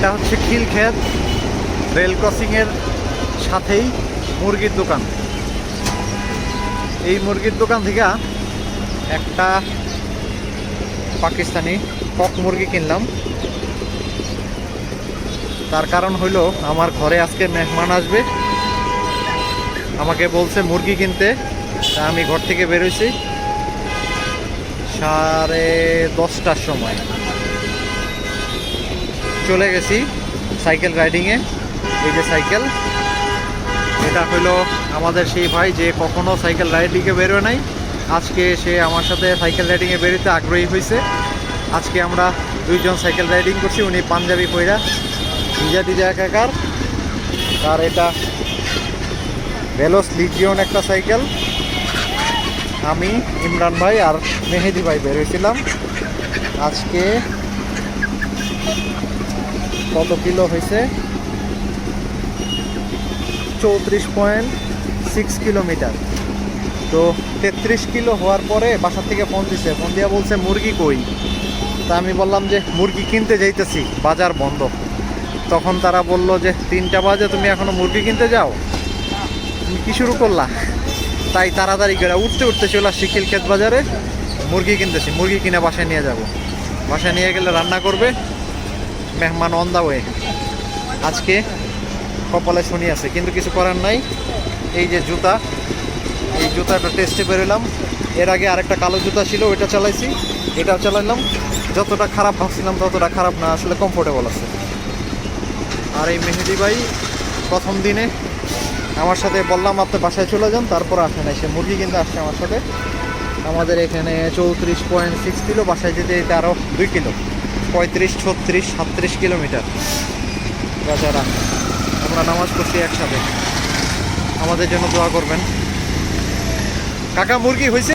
শিখিলক্ষেত rail ক্রসিংয়ের সাথেই মুরগির দোকান। এই মুরগির দোকান থেকে একটা পাকিস্তানি কক মুরগি কিনলাম। তার কারণ হইল আমার ঘরে আজকে মেহমান আসবে। আমাকে বলছে মুরগি কিনতে। তা আমি ঘর থেকে বেরোইছি সাড়ে দশটার সময়। চলে গেছি সাইকেল রাইডিংয়ে। এই যে সাইকেল, এটা হলো আমাদের সেই ভাই যে কখনো সাইকেল রাইডিংয়ে বেরোয় নাই। আজকে সে আমার সাথে সাইকেল রাইডিংয়ে বেরোতে আগ্রহী হয়েছে। আজকে আমরা দুইজন সাইকেল রাইডিং করছি, উনি পাঞ্জাবি কইরা ভিজা টিজা একাকার। আর এটা ভেলোস লিজিয়ন একটা সাইকেল। আমি, ইমরান ভাই আর মেহেদি ভাই বেরোয়েছিলাম আজকে কত কিলো হয়েছে? চৌত্রিশ পয়েন্ট সিক্স কিলোমিটার তো তেত্রিশ কিলো হওয়ার পরে বাসার থেকে ফোন দিছে। ফোন দিয়া বলছে, মুরগি কই? তা আমি বললাম যে, মুরগি কিনতে যাইতেছি, বাজার বন্ধ। তখন তারা বলল যে, তিনটা বাজে, তুমি এখনও মুরগি কিনতে যাও? তুমি কি শুরু করলা? তাই তাড়াতাড়ি করে উঠতে উঠতে চলে আসছি খিলক্ষেত বাজারে। মুরগি কিনতেছি, মুরগি কিনে বাসায় নিয়ে যাব। বাসায় নিয়ে গেলে রান্না করবে। মেহমান অন দা ওয়ে আজকে কপালে শুনি আছে, কিন্তু কিছু করার নাই। এই যে জুতা, এই জুতাটা টেস্টে বেরোলাম। এর আগে আরেকটা কালো জুতা ছিল, ওইটা চালাইছি। এটাও চালাইলাম। যতটা খারাপ ভাবছিলাম, ততটা খারাপ না, আসলে কমফোর্টেবল আছে। আর এই মেহেদি ভাই, প্রথম দিনে আমার সাথে বললাম, আপনি বাসায় চলে যান, তারপর আসে আসেন এসে। মুরগি কিনতে আসছে আমার সাথে। আমাদের এখানে চৌত্রিশ পয়েন্ট সিক্স কিলো, বাসায় যেতে যেতে আরও দুই কিলো। পঁয়ত্রিশ, ছত্রিশ, সাতত্রিশ কিলোমিটার। রাজারা আমরা নামাজ পড়ছি একসাথে। আমাদের জন্য দোয়া করবেন। কাকা, মুরগি হয়েছে?